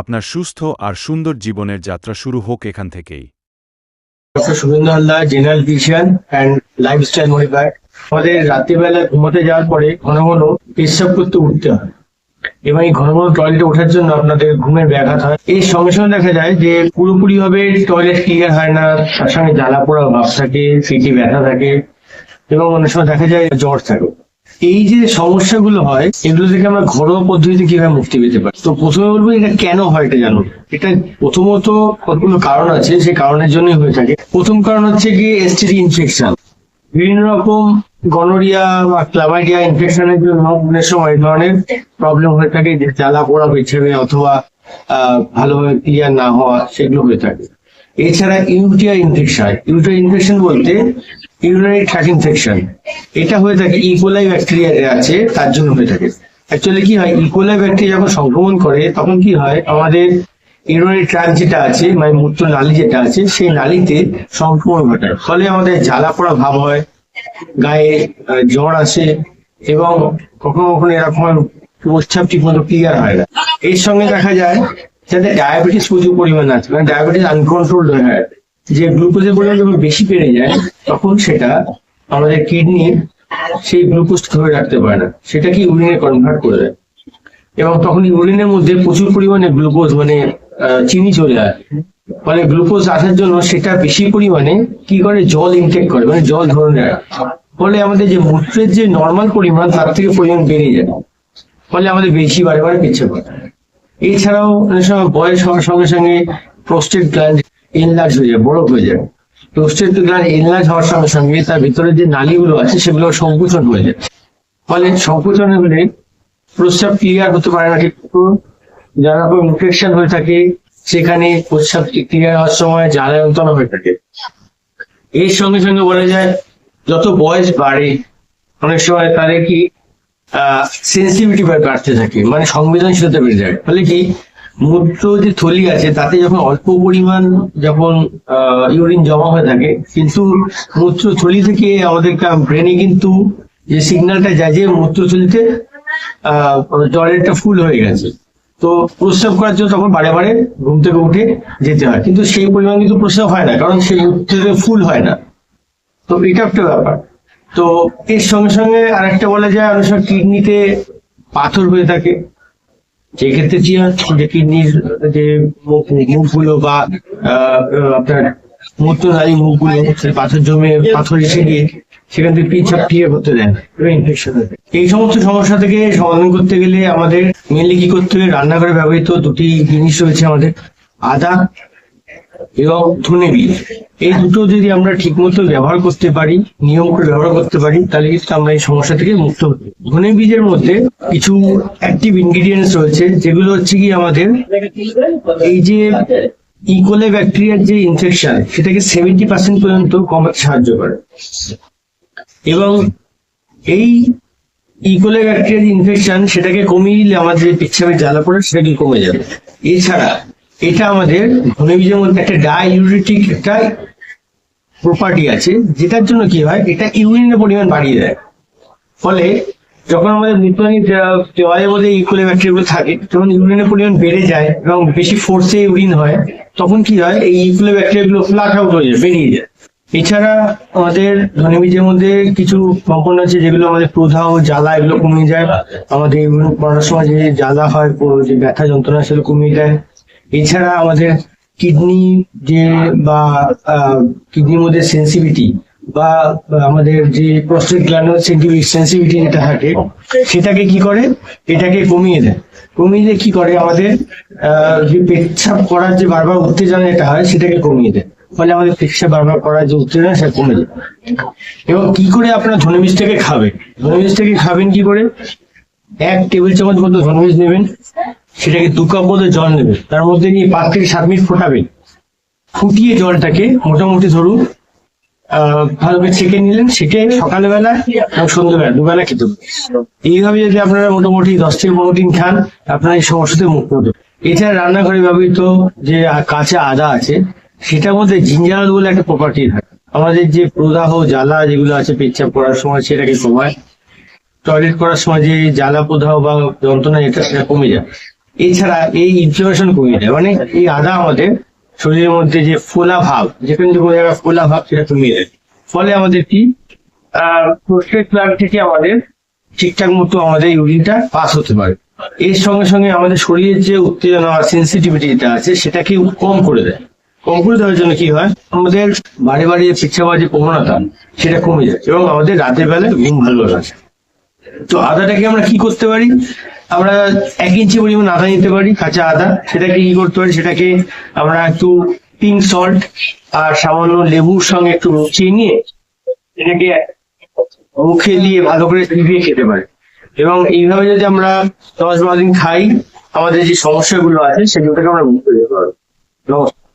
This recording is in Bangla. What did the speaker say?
আপনার সুস্থ আর সুন্দর জীবনের যাত্রা শুরু হোক এখান থেকেই। Doctor Subhendu Haldar general physician and lifestyle modifier আমাদের রাত্রিবেলা ঘুমোতে যাওয়ার পরে ঘন ঘন পেশাব করতে উঠতে হয়। এবং এই ঘন ঘন টয়লেটে ওঠার জন্য আপনাদের ঘুমের ব্যাঘাত হয়। এর সঙ্গে সঙ্গে দেখা যায় যে পুরোপুরি ভাবে টয়লেট ক্লিয়ার হয় না, তার সঙ্গে জ্বালা পোড়া ভাব থাকে পেটে ব্যথা থাকে, এবং অনেক সময় দেখা যায় জ্বর থাকে। এই যে সমস্যাগুলো হয়, এগুলো থেকে আমরা ঘরোয়া পদ্ধতিতে কীভাবে মুক্তি পেতে পারি? তো প্রথমে বলব এটা কেন হয় এটা জানো এটা প্রথমত কতগুলো কারণ আছে, সেই কারণের জন্যই হয়ে থাকে। প্রথম কারণ হচ্ছে কি এসটিডি ইনফেকশন বিভিন্ন রকম গনোরিয়া বা ক্লামাইডিয়া ইনফেকশনের জন্য অনেক সময় এই ধরনের প্রবলেম হয়ে থাকে, যে জ্বালা পোড়া পেছনে অথবা ভালোভাবে ক্লিয়ার না হওয়া, সেগুলো হয়ে থাকে। এছাড়া ইউটিআই ইনফেকশন ইউটিআই ইনফেকশন বলতে ইউরিনারি ট্র্যাক ইনফেকশন এটা হয়ে থাকে ইকোলাই ব্যাকটেরিয়া আছে, তার জন্য হয়ে থাকে। অ্যাকচুয়ালি কি হয়? ইকোলাই ব্যাকটেরিয়া যখন সংক্রমণ করে, তখন কি হয়? আমাদের ইউরিনারি ট্র্যাক যেটা আছে মানে মূত্র নালী যেটা আছে, সেই নালীতে সংক্রমণ ঘটায় ফলে আমাদের জ্বালা পোড়া ভাব হয়, গায়ে জ্বর আসে, এবং কখনো কখনো এরকম প্রস্রাব ঠিক মতো ক্লিয়ার হয় না। এর সঙ্গে দেখা যায় যাতে ডায়াবেটিস প্রচুর পরিমাণ আছে। মানে ডায়াবেটিস আনকন্ট্রোল হয়ে যে গ্লুকোজের পরিমাণ যখন বেশি বেড়ে যায়, তখন সেটা আমাদের কিডনি সেই গ্লুকোজ ধরে রাখতে পারে না। সেটাকে ইউরিনে কনভার্ট করে দেয়। এবং তখন ইউরিনের মধ্যে প্রচুর পরিমাণে গ্লুকোজ মানে চিনি চলে যায় মানে গ্লুকোজ আসার জন্য সেটা বেশি পরিমাণে কি করে? জল ইনটেক করে মানে জল ধরে নেয়। ফলে আমাদের যে মূত্রের যে নর্মাল পরিমাণ, তার থেকে পরিমাণ বেড়ে যায়। ফলে আমাদের বেশি বারে বারে পিছিয়ে পড়ে এছাড়াও অনেক সময় বয়স হওয়ার সঙ্গে সঙ্গে প্রোস্টেট গ্ল্যান্ড এনলার্জ হয়ে যায়, বড় হয়ে যায়। প্রোস্টেট গ্ল্যান্ড এনলার্জ হওয়ার সঙ্গে সঙ্গে তার ভিতরে যে নালীগুলো আছে সেগুলো সংকুচন হয়ে যায়। ফলে সংকুচন হলে প্রস্রাব ক্লিয়ার হতে পারে না ঠিক মতো। যারা ইনফেকশন হয়ে থাকে, সেখানে প্রস্রাব ক্লিয়ার হওয়ার সময় জ্বালা যন্ত্রণা হয়ে থাকে। এর সঙ্গে সঙ্গে বলা যায়, যত বয়স বাড়ে, অনেক সময় তাদের কি সেন্সিটিভিটি বাড়তে থাকে মানে সংবেদনশীলতা বেড়ে যায়। ফলে কি? মূত্র যে থলি আছে, তাতে যখন অল্প পরিমাণ যখন ইউরিন জমা হয়ে থাকে, কিন্তু মূত্র থলি থেকে আমাদের ব্রেনে কিন্তু যে সিগন্যালটা যায় যে মূত্রথলিতে আহ জলেরটা ফুল হয়ে গেছে। তো প্রস্রাব করার জন্য তখন বারে বারে ঘুম থেকে উঠে যেতে হয়। কিন্তু সেই পরিমাণ কিন্তু প্রস্রাব হয় না, কারণ সেই থেকে ফুল হয় না। তো এটা একটা ব্যাপার। তো এর সঙ্গে সঙ্গে আরেকটা বলা যায় অনেক সময় কিডনিতে পাথর হয়ে থাকে। যেক্ষেত্রে কি হয় যে কিডনির যে মুখ- মুখগুলো বা আপনার মূত্রনালী মুখগুলো সেই পাথর জমে পাথর এসে গিয়ে সেখান থেকে পিছাপ ক্লিয়ার করতে দেয়। না ইনফেকশন এই সমস্ত সমস্যা থেকে সমাধান করতে গেলে আমাদের মেনলি কি করতে হবে রান্নাঘরে ব্যবহৃত দুটি জিনিস রয়েছে আমাদের। আদা এবং ধনে বীজ এই দুটো যদি আমরা ঠিকমতো ব্যবহার করতে পারি, নিয়ম করে ব্যবহার করতে পারি, তাহলে কিন্তু আমরা এই সমস্যা থেকে মুক্ত হতে। ধনে বীজের মধ্যে কিছু অ্যাক্টিভ ইনগ্রিডিয়েন্টস রয়েছে, যেগুলো হচ্ছে কি আমাদের এই যে ইকোলে ব্যাকটেরিয়ার যে ইনফেকশন সেটাকে সেভেন্টি পার্সেন্ট পর্যন্ত কমাতে সাহায্য করে। এবং এই ইকোলে ব্যাকটেরিয়ার ইনফেকশন সেটাকে কমিয়ে দিলে আমাদের পেচ্ছাপের জ্বালা পড়ে, সেটা কমে যাবে। এছাড়া এটা আমাদের ধনে বীজের মধ্যে একটা ডাইউরিটিক একটা প্রপার্টি আছে, যেটার জন্য কি হয়, এটা ইউরিনের পরিমাণ বাড়িয়ে দেয়। ফলে যখন আমাদের মৃত্যুহানি দেওয়ালের মধ্যে ইকুয়ালি ব্যাকটেরিয়াগুলো থাকে, যখন ইউরিনের পরিমাণ বেড়ে যায় এবং বেশি ফোর্সে ইউরিন হয়, তখন কি হয়, এই ইকুলে ব্যাকটেরিয়াগুলো ফ্লাট আউট হয়ে যায়, বেরিয়ে যায়। এছাড়া আমাদের ধনে বীজের মধ্যে কিছু কম্পাউন্ড আছে, যেগুলো আমাদের প্রদাহ, জ্বালা, এগুলো কমিয়ে যায় আমাদের করার সময় যে জ্বালা হয় যে ব্যথা যন্ত্রণা, সেগুলো কমিয়ে দেয়। এছাড়া আমাদের কিডনি যে বা কিডনির মধ্যে সেন্সিভিটি বা আমাদের যে প্রস্টেট গ্ল্যান্ড সেন্সিভিটি যেটা থাকে, সেটাকে কি করে? এটাকে কমিয়ে দেয়। কমিয়ে দিয়ে কি করে? আমাদের যে পেচ্ছাপ করার যে বারবার উত্তেজনা এটা হয়, সেটাকে কমিয়ে দেয়। ফলে আমাদের পেচ্ছাপ বারবার করার যে উত্তেজনা, সেটা কমে যায়। এবং কি করে আপনার ধনে বীজটাকে খাবেন? ধনে খাবেন কি করে? এক টেবিল চামচ মতো ধনে বীজ নেবেন। সেটাকে দু কাপ মধ্যে জল নেবে। তার মধ্যে নিয়ে পাঁচ থেকে সাত মিনিট ফোটাবেন ফুটিয়ে জলটাকে মোটামুটি ধরুন, আহ ভালো ছেঁকে নিলেন সেটে সকালবেলা এবং সন্ধ্যেবেলা, দুবেলা খেতে হবে। এইভাবে যদি আপনারা মোটামুটি দশ থেকে পনেরো দিন খান, আপনারা এই সমস্যা থেকে মুক্ত হতে এছাড়া রান্নাঘরে ব্যবহৃত যে কাঁচা আদা আছে, সেটার মধ্যে জিঞ্জার বলে একটা প্রপার্টি থাকে। আমাদের যে প্রদাহ জ্বালা যেগুলো আছে, পেচ্ছাপ করার সময় সেটাকে কমায়। টয়লেট করার সময় যে জ্বালা প্রদাহ বা যন্ত্রণা, এটা কমে যায়। এছাড়া এই ইনফ্লামেশন কমিয়ে দেয়। মানে এই আদা আমাদের শরীরের মধ্যে যে ফোলা ভাব, যেখানে যে কোনো জায়গায় ফোলা ভাব সেটা কমিয়ে দেয়। ফলে আমাদের কি? থেকে আমাদের ঠিকঠাক মতো আমাদের ইউরিনটা পাস হতে পারে। এর সঙ্গে সঙ্গে আমাদের শরীরের যে উত্তেজনা বা সেন্সিটিভিটি যেটা আছে, সেটাকে কম করে দেয়। কম করে দেওয়ার জন্য কি হয়? আমাদের বাড়ি বাড়ি যে পেচ্ছাবার যে প্রবণতা সেটা কমে যায় এবং আমাদের রাতের বেলায় ঘুম ভালো আসে। তো আদাটাকে আমরা কি করতে পারি? আমরা এক ইঞ্চি পরিমাণ আদা নিতে পারি, কাঁচা আদা। সেটাকে কি করতে পারি? সেটাকে আমরা একটু পিঙ্ক সল্ট আর সামান্য লেবুর সঙ্গে একটু মিশিয়ে নিয়ে এটাকে মুখে দিয়ে ভালো করে চিবিয়ে খেতে পারি। এবং এইভাবে যদি আমরা দশ বারো দিন খাই, আমাদের যে সমস্যাগুলো আছে সেগুলোকে আমরা যেতে পারব। নমস্কার।